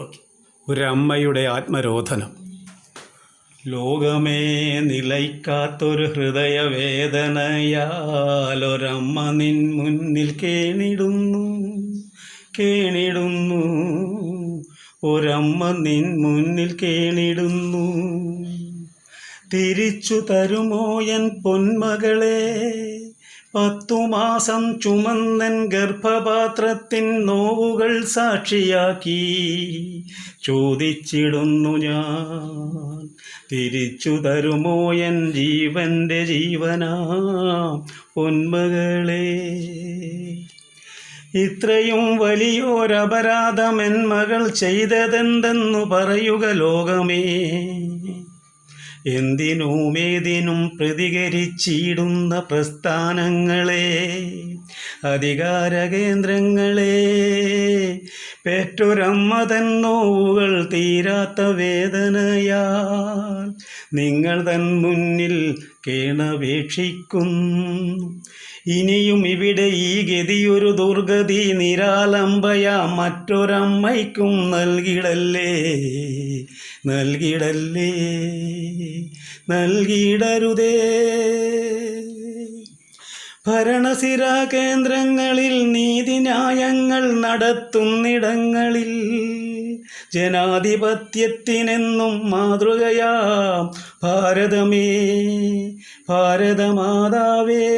Okay. ഒരമ്മയുടെ ആത്മരോധനം. ലോകമേ നിലയ്ക്കാത്തൊരു ഹൃദയവേദനയാൽ ഒരമ്മ നിൻ മുന്നിൽ കേണിടുന്നു കേണിടുന്നു. ഒരമ്മ നിൻ മുന്നിൽ കേണിടുന്നു. തിരിച്ചു തരുമോ എൻ പൊന്മകളെ? പത്തു മാസം ചുമന്നൻ ഗർഭപാത്രത്തിൻ നോവുകൾ സാക്ഷിയാക്കി. ചോദിച്ചിടുന്നു ഞാൻ തിരിച്ചു തരുമോ എൻ ജീവന്റെ ജീവനാ പൊന്മകളെ? ഇത്രയും വലിയൊരപരാധം എൻ മകൾ ചെയ്തതെന്തെന്നു പറയുക ലോകമേ. എന്തിനുമേതിനും പ്രതികരിച്ചിടുന്ന പ്രസ്ഥാനങ്ങളെ? അധികാര കേന്ദ്രങ്ങളെ പെറ്റൊരമ്മ നോവുകൾ തീരാത്ത വേദനയാൽ നിങ്ങൾ തൻ മുന്നിൽ കേണപേക്ഷിക്കുന്നു ഇനിയും ഇവിടെ ഈ ഗതിയൊരു ദുർഗതി നിരാലംബയ മറ്റൊരമ്മയ്ക്കും നൽകിടല്ലേ? നൽകിടല്ലേ? നൽകിടരുതേ? ഭരണസിരാ കേന്ദ്രങ്ങളിൽ നീതിന്യായങ്ങൾ നടത്തുന്നിടങ്ങളിൽ ജനാധിപത്യത്തിനെന്നും മാതൃകയാം ഭാരതമേ ഭാരതമാതാവേ.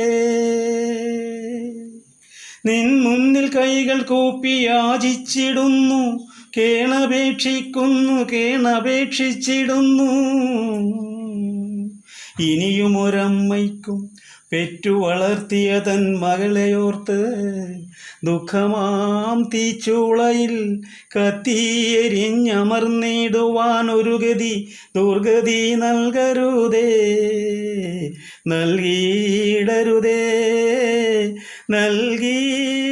നിൻ മുന്നിൽ കൈകൾ കൂപ്പി യാചിച്ചിടുന്നു കേണപേക്ഷിക്കുന്നു കേണപേക്ഷിച്ചിടുന്നു. ഇനിയും ഒരമ്മയ്ക്കും പെറ്റു വളർത്തിയ തൻ മകളെയോർത്ത് ദുഃഖമാം തീച്ചുളയിൽ കത്തിയെരിഞ്ഞമർന്നിടുവാൻ ഒരു ഗതി ദുർഗതി നൽകരുതേ നൽകിയിടരുതേ നൽകിയിടരുതേ